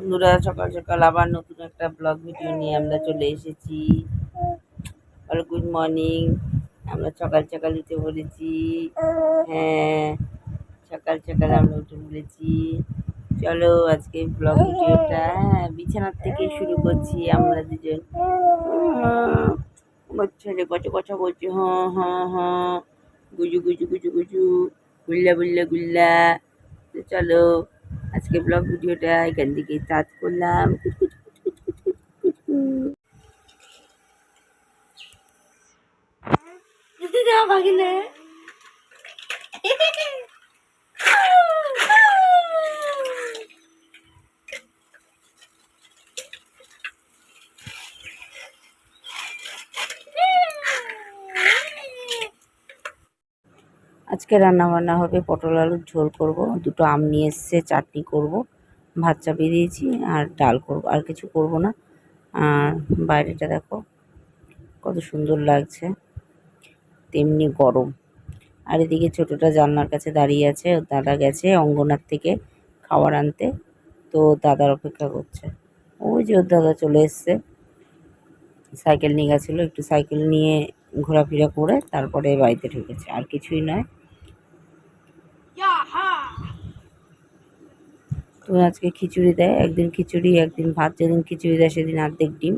বন্ধুরা, সকাল সকাল আবার নতুন একটা ব্লগ ভিডিও নিয়ে আমরা চলে এসেছি। হ্যালো গুড মর্নিং আমরা সকাল সকাল উঠে পড়েছি হ্যাঁ সকাল সকাল আমরা উঠে পড়েছি চলো আজকে ব্লগ ভিডিওটা হ্যাঁ বিছানার থেকে শুরু করছি আমরা দুজন। ছেলে কত কথা বলছি হ্যাঁ হ্যাঁ হ্যাঁ গুজু গুজু গুজু গুজু, গুল্লা গুল্লা গুল্লা। চলো আজকে ব্লগ ভিডিওটা এখান থেকে স্টার্ট করলাম ভাগিনে আজকে রান্না বান্না হবে পটল আলুর ঝোল করব। দুটো আম নিয়ে এসছে, চাটনি করব, ভাত চাপিয়ে দিয়েছি আর ডাল করব, আর কিছু করব না। আর বাইরেটা দেখো কত সুন্দর লাগছে, তেমনি গরম। আর এদিকে ছোটোটা জানলার কাছে দাঁড়িয়ে আছে ওর দাদা গেছে অঙ্গনার থেকে খাবার আনতে, তো দাদার অপেক্ষা করছে। ওই যে ওর দাদা চলে এসছে। সাইকেল নিয়ে গেছিল, একটু সাইকেল নিয়ে ঘোরাফেরা করে তারপরে বাড়িতে ঢুকেছে। আর কিছুই নয় তো আজকে খিচুড়ি দেয়। একদিন খিচুড়ি, একদিন ভাত, যেদিন খিচুড়ি দেয় সেদিন অর্ধেক ডিম।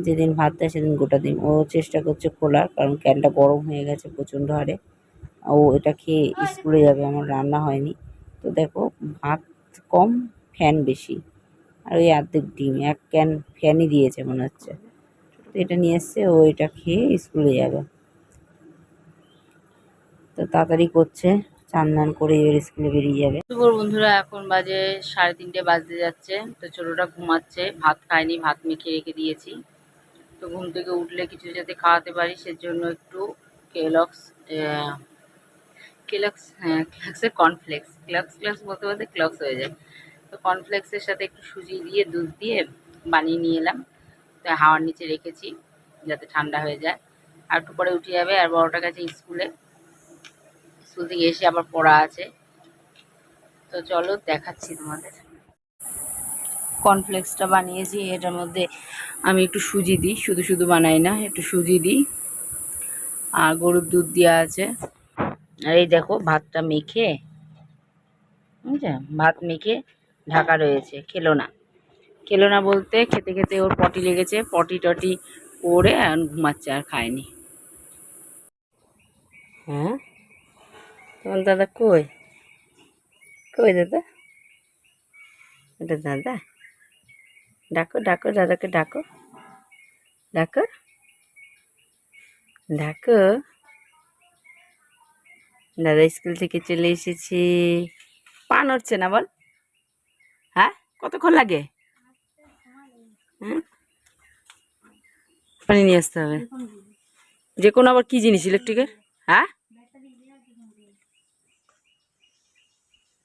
যেদিন ভাত দেয় সেদিন গোটা ডিম। ও চেষ্টা করছে খোলার কারণ ক্যানটা গরম হয়ে গেছে প্রচণ্ড হারে। ও এটা খেয়ে স্কুলে যাবে, আমার রান্না হয়নি। তো দেখো, ভাত কম, ফ্যান বেশি। আর ওই অর্ধেক ডিম, এক ক্যান ফ্যানই দিয়েছে মনে হচ্ছে। তো এটা নিয়ে এসছে, ও এটা খেয়ে স্কুলে যাবে। তো তাড়াতাড়ি করছে। চান দান করে এবার স্কুলে বেরিয়ে যাবে। বন্ধুরা, এখন বাজে সাড়ে তিনটে বাজতে যাচ্ছে। তো ছোটোটা ঘুমাচ্ছে, ভাত খায়নি, ভাত মেখে রেখে দিয়েছি। তো ঘুম থেকে উঠলে কিছু যাতে খাওয়াতে পারি, সেজন্য একটু কেলক্স কেলক্স হ্যাঁ কর্নফ্লেক্স ক্লাক্স ক্লাক্স বলতে বলতে ক্লক্স হয়ে যায়। তো কর্নফ্লেক্সের সাথে একটু সুজি দিয়ে, দুধ দিয়ে বানিয়ে নিয়ে এলাম। তো হাওয়ার নিচে রেখেছি, যাতে ঠান্ডা হয়ে যায়। আর একটু পরে উঠে যাবে, আর বড়টা গেছে স্কুলে। স্কুল থেকে এসে আবার পড়া আছে। তো চলো দেখাচ্ছি তোমাদের। কর্নফ্লেক্সটা বানিয়েছি, এটার মধ্যে আমি একটু সুজি দিই, শুধু শুধু বানাই না, একটু সুজি দিই। আর গরুর দুধ দেওয়া আছে। আর এই দেখো, ভাতটা মেখে, বুঝলে? ভাত মেখে ঢাকা রয়েছে, খেলো না। খেলো না বলতে খেতে খেতে ওর পটি লেগেছে, পটি টটি করে এখন ঘুমাচ্ছে আর খায়নি। হ্যাঁ? তোমার দাদা কই? কই দাদা? এটা দাদা? ডাকো ডাকো, দাদাকে ডাকো। ডাকো? ডাকো। দাদা স্কুল থেকে চলে এসেছি। পা নড়ছে না বল? হ্যাঁ? কতক্ষণ লাগে? হ্যাঁ পানি নিয়ে আসতে হবে। যে কোনো আবার কি জিনিস ইলেকট্রিকের হ্যাঁ?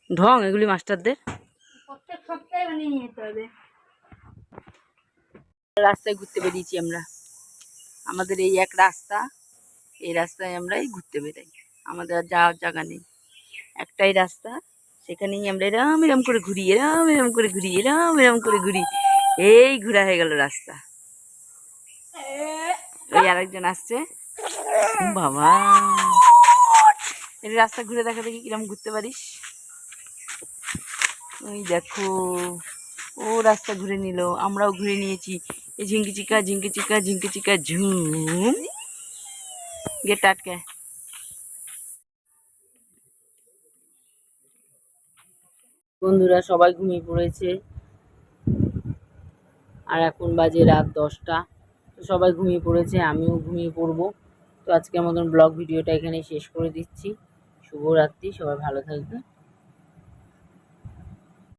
ঢং এগুলি মাস্টারদের? প্রত্যেক সপ্তাহে বানিয়ে নিতে হবে। রাস্তায় ঘুরতে বেরিয়েছি আমরা। আমাদের এই এক রাস্তা এই রাস্তায় আমরাই ঘুরতে বেরাই। আমাদের আর যাওয়ার জায়গা নেই। একটাই রাস্তা সেখানেই আমরা এরম এরম করে ঘুরি এরম এরম করে ঘুরি এরম এরম করে ঘুরি। এই ঘোরা হয়ে গেল রাস্তা। ওই আরেকজন আসছে। বাবা! এই রাস্তা ঘুরে দেখা দেখি কিরম ঘুরতে পারিস। ওই দেখো, ও রাস্তা ঘুরে নিল, আমরাও ঘুরে নিয়েছি। এই ঝিঙ্কি চিকা ঝিঙ্কি চিকা ঝিঙ্কি চিকা, ঝুম। গেট আটকে বন্ধুরা, সবাই ঘুমিয়ে পড়েছে। আর এখন বাজে রাত দশটা। তো সবাই ঘুমিয়ে পড়েছে, আমিও ঘুমিয়ে পড়ব। তো আজকের মতন ব্লগ ভিডিওটা এখানে শেষ করে দিচ্ছি। শুভরাত্রি, সবাই ভালো থাকবে